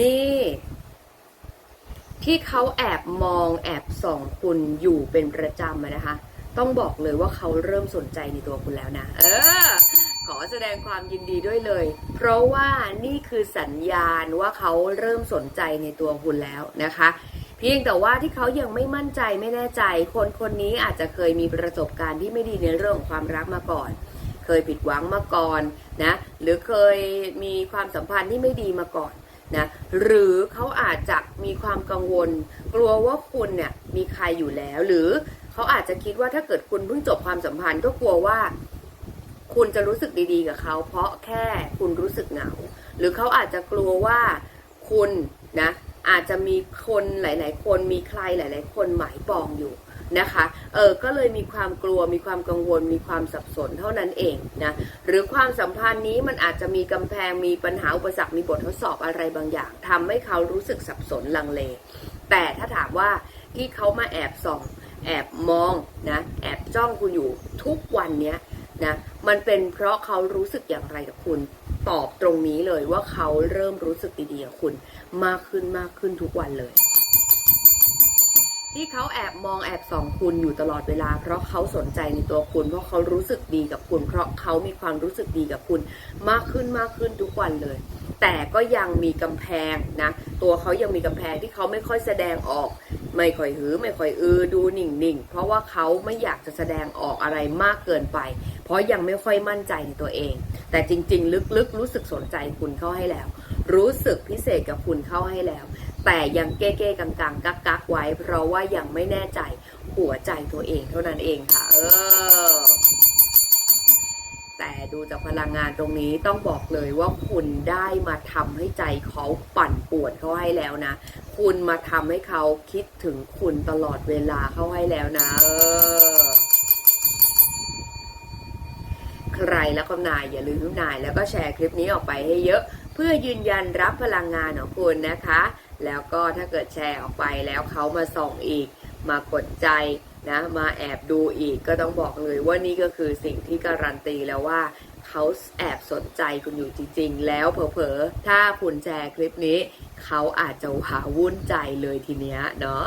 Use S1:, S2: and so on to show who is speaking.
S1: นี่ ที่เขาแอบมองแอบส่องคุณอยู่เป็นประจำนะคะ ต้องบอกเลยว่าเขาเริ่มสนใจในตัวคุณแล้วนะ เออ ขอแสดงความยินดีด้วยเลย เพราะว่านี่คือสัญญาณว่าเขาเริ่มสนใจในตัวคุณแล้วนะคะเพียงแต่ว่าที่เขายังไม่มั่นใจไม่แน่ใจ คนคนนี้อาจจะเคยมีประสบการณ์ที่ไม่ดีในเรื่องของความรักมาก่อน เคยผิดหวังมาก่อนนะหรือเคยมีความสัมพันธ์ที่ไม่ดีมาก่อน นะหรือเขาอาจจะมีความกังวล กลัวว่าคุณเนี่ยมีใครอยู่แล้ว หรือเขาอาจจะคิดว่าถ้าเกิดคุณเพิ่งจบความสัมพันธ์ก็กลัวว่า คุณจะรู้สึกดีๆกับเขา เพราะแค่คุณรู้สึกเหงา หรือเขาอาจจะกลัวว่าคุณนะ อาจจะมีคนหลาย ๆ คนมีใครหลาย ๆ คนหมายปองอยู่นะคะเออก็เลยมีความกลัวมีความกังวล มีความสับสนเท่านั้นเองนะหรือความสัมพันธ์นี้มันอาจจะมีกำแพงมีปัญหาอุปสรรคมีบททดสอบอะไรบางอย่างทำให้เขารู้สึกสับสนลังเล แต่ถ้าถามว่าที่เขามาแอบส่อง แอบมองนะแอบจ้องคุณอยู่ทุกวันเนี้ยนะมันเป็นเพราะเขารู้สึกอย่างไรกับคุณ ตอบตรงนี้เลยว่าเขาเริ่มรู้สึกดีๆกับคุณ มากขึ้นมากขึ้นทุกวันเลย ที่เขาแอบมองแอบส่องคุณอยู่ตลอดเวลา เพราะเขาสนใจในตัวคุณ เพราะเขารู้สึกดีกับคุณ เพราะเขามีความรู้สึกดีกับคุณ มากขึ้นมากขึ้นทุกวันเลย แต่ก็ยังมีกำแพงนะ ตัวเขายังมีกำแพงที่เขาไม่ค่อยแสดงออก ไม่ค่อยหือ ไม่ค่อยอือ ดูหนิ่งๆ เพราะว่าเขาไม่อยากจะแสดงออกอะไรมากเกินไป เพราะยังไม่ค่อยมั่นใจในตัวเอง แต่จริง ๆ ลึกๆ รู้สึกสนใจคุณเข้าให้แล้ว รู้สึกพิเศษกับคุณเข้าให้แล้ว แต่ยังเก้ๆกังๆกักๆไว้ เพราะว่ายังไม่แน่ใจหัวใจตัวเองเท่านั้นเองค่ะ เออ แต่ดูจากพลังงานตรงนี้ต้องบอกเลยว่าคุณได้มาทำให้ใจเขาปั่นปวนเขาให้แล้วนะ คุณมาทำให้เขาคิดถึงคุณตลอดเวลาเขาให้แล้วนะ เออ ใครแล้วก็นายอย่าลืมนายแล้วก็แชร์คลิปนี้ออกไปให้เยอะ เพื่อยืนยันรับพลังงานของคุณนะคะ แล้วก็ถ้าเกิดแชร์ออกไปแล้วเขามาส่องอีก มากดใจ นะมาแอบดูอีกก็ต้องบอกเลยว่านี่ก็คือสิ่งที่การันตีแล้วว่าเขาแอบสนใจคุณอยู่จริงๆ แล้วเผลอๆ ถ้าคุณแชร์คลิปนี้ เขาอาจจะหาวุ่นใจเลยทีเนี้ยเนาะ